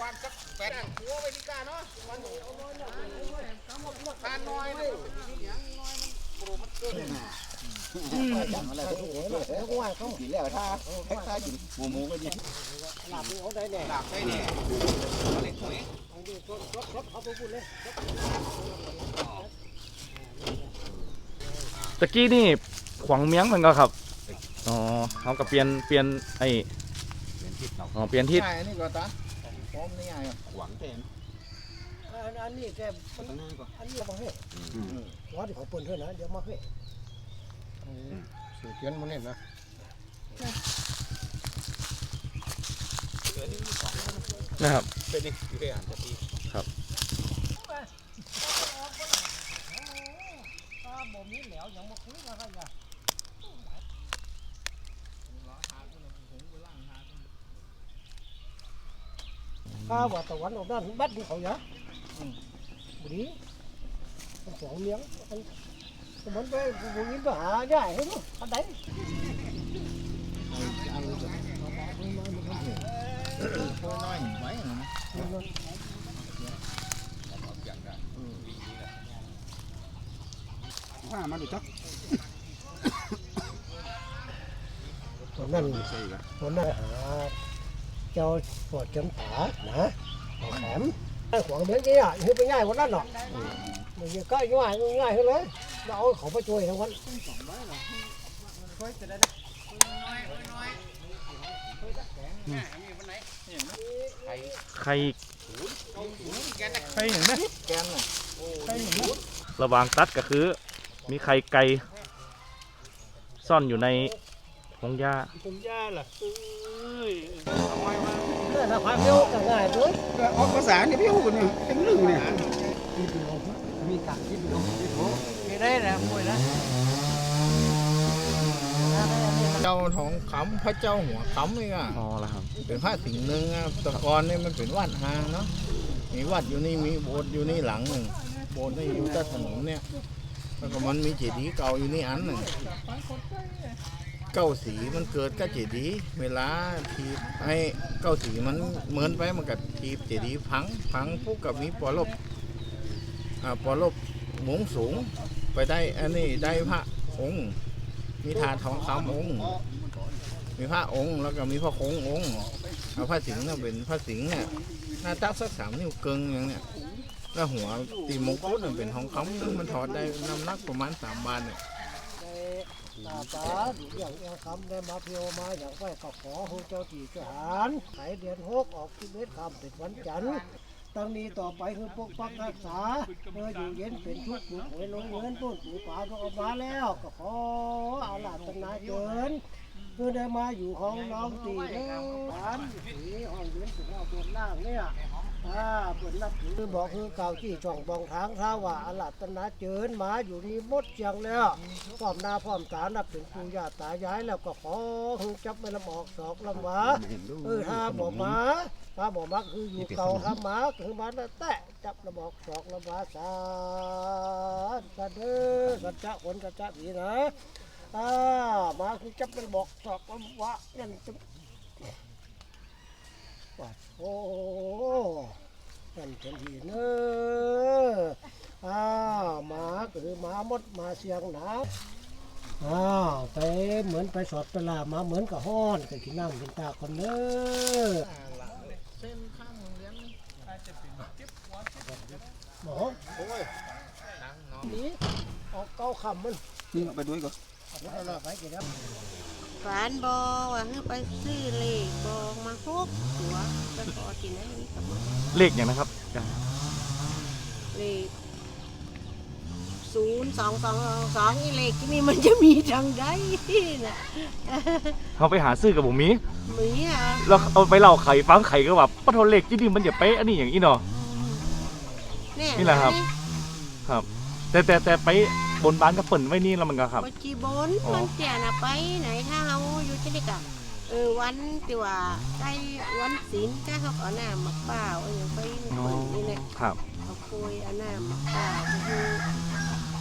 มาณสักแปดหัวไปที่กาเนาะวันนี้ทานน้อยนะจังอะไรก็โอ้ยแล้วก็ว่าเขาผีแล้วถ้าแพ็คท่าอยู่หมูหมูก็ยิงหลับเขาได้แน่หลับได้เนี่ยเล็กหวยเอาดิรถรถรถเขาไปพูดเลยตะกี้นี่ขวางเมียงมันก็ครับ อ๋อเขาก็เปลี่ยนเปลี่ยนไอ้เป็นทิศเราอ๋อเปลี่ยนทิศใช่นี่ก็ตา พร้อมนี่ไงหวังเต็มอันอันนี้แกตั้งหน้าก่อนอันนี้มาเฮ้วัดของเปิ้นเท่านะเดี๋ยวมาเฮ้สูตรเขียนมันเนี่ยนะนะครับเป็นนี่อยู่ได้อ่านจะปีถ้าบ่มีแล้วยังมาคุยกันกัน ข้าว่าตะวันออกด้านบัดนี่เขาเยอะบุรีมันสองเลี้ยงมันมันไปบุรีไปหาใหญ่ให้มั้งอันใดน้อยไว้นะว่ามาดูจักตัวนั้นใช่ไหมตัวนั้นหาเจ้าปวดจนขานะเอาแขมไอ้ขวางเลี้ยงกี่อะคือไปง่ายกว่านั้นหรอกมันยังก็ง่ายง่ายขึ้นเลยเราเอาเขาไปช่วยทั้งวันใครใครอย่างนี้แกนน่ะระหวางตัดก็คือ มีไข่ไก่ซ่อนอยู่ใน พงหญ้าผมย่าล่ะเออถ้าพาเที่ยวก็ง่ายด้วยออกภาษาเนี่ยพี่หูเนี่ยเป็นหนึ่งเนี่ยมีกัดที่ดูมีได้นะมวยนะเจ้าทองคำพระเจ้าหัวคำนี่อะอ๋อแล้วครับเป็นพระสิงห์หนึ่งอะแตะกอนนี่มันเป็นวัดหางเนาะมีวัดอยู่นี่มีโบสถ์อยู่นี่หลังหนึ่งโบสถ์นี่อยู่ใต้ถนนเนี่ยแล้วก็มันมีเจดีย์เก่าอยู่นี่อันหนึ่ง เก้าสีมันเกิดก็เจดีย์เวลาทีไอ้เก้าสีมันเหมือนไปมันกับทีเจดีย์พังพังปุ๊บกับมีปอลบอ่าปอลบหมงสูงไปได้อันนี้ได้พระองค์ มีถาดทองคำองค์ มีพระองค์แล้วก็มีพระคงองค์เอาพระสิงห์เนี่ยเป็นพระสิงห์เนี่ยหน้าตักสักสามนิ้วเกิงอย่างเนี่ยแล้วหัวตีมงกุฎเนี่ยเป็นทองคำมันถอดได้น้ำหนักประมาณสามบาทเนี่ย ตาตาอย่างเอียงคำได้มาเพียวมาอย่างไปก็ขอให้เจ้าที่เจ้าหานไขเดือนหกออกที่เวทคำเป็นวันจันทร์ตั้งนี้ต่อไปคือปกปักรักษาเมื่ออยู่เย็นเป็นทุกข์อยู่หวยลงเงินต้นปูป่าก็ออกมาแล้วก็ขออาลาตนาเกินเพื่อได้มาอยู่ห้องน้องตีเด้อหวานสีห้องเย็นถึงเอาบนล่างเนี่ย อ่าเปิดนับถือบอกคือเก่าที่ช่องบองทางท้าว่าอลาตนาเจิญมาอยู่นี่หมดเชียงแล้วพร้อมหน้าพร้อมตานับถึงปู่ย่าตายายแล้วก็ขอให้จับไม่ลำออกสอกลำหวาเออถ้าบอกหมาถ้าบอกมาคืออยู่เก่าถ้ามาคือมาแต่จับลำออกสอกลำหวาสาธุเด้อสัจจะคนสัจจะผีนะอ่ามาคือจับมันบอกสอบว่านั่นจะ ว่าโอ้นั่นเป็นทีเนออ้าวหมาก็คือหมามดมาเสียงนาอ้าวไปเหมือนไปสอดไปลามาเหมือนกับห้อนก็กินน้ำกินตาคนเนอเส้นข้างเลี้ยงจะเป็นเก็บหมอโอ้ยนี่ออกเก้าคำมันนี่ไปด้วยก่อนไปกินแล้วฝันบอว่าให้ไปซื้อเลขบอกมาหกตัวไป พอกินได้นี่กับเลขอย่างนะครับเลขศูนย์สองสองสองอีเลขที่นี่มันจะมีทางใดนะเขาไปหาซื้อกับผมมีมีอะแล้วเอาไปเล่าไข่ฟังไข่ก็แบบปะโทเลขที่นี่มันอย่าเป๊ะอันนี้อย่างนี้เนาะ นี่แหละครับ ครับ แต่แต่แต่ไปบนบ้านก็เปิ่นไว้นี่แล้วมันก็ครับปัจจุบนอ๋อมันเจียนะไปไหนถ้าเขาอยู่ที่นี่กับ เออวันที่ว่าใกล้วันศีลก็เขาเอาหน้ามาเปล่าเอาอย่างไปเปิดนี่แหละครับ เอาคุยเอาหน้ามาเปล่าก็คือ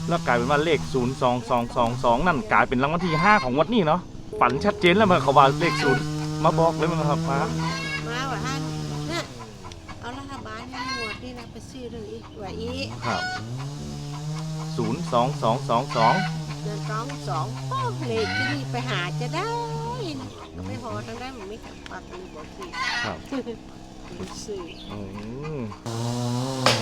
แล้วกลายเป็นว่าเลข 0 2 2 2 2 นั่นกลายเป็นรางวัลที่ 5 ของวัดนี้เนาะฝันชัดเจนแล้วมันเขาว่าเลขศูนย์มาบอกเลยมันครับมามาว่าท่านเนี่ยเอชื่อเลยอีว่าอีครับศูนย์สองสองสองสองเดือนสองสองโอ้เลขที่นี่ไปหาจะได้ก็ ไม่พอทั้งได้มันไม่ถึงปากมีบอกสิครับสื่อ อืม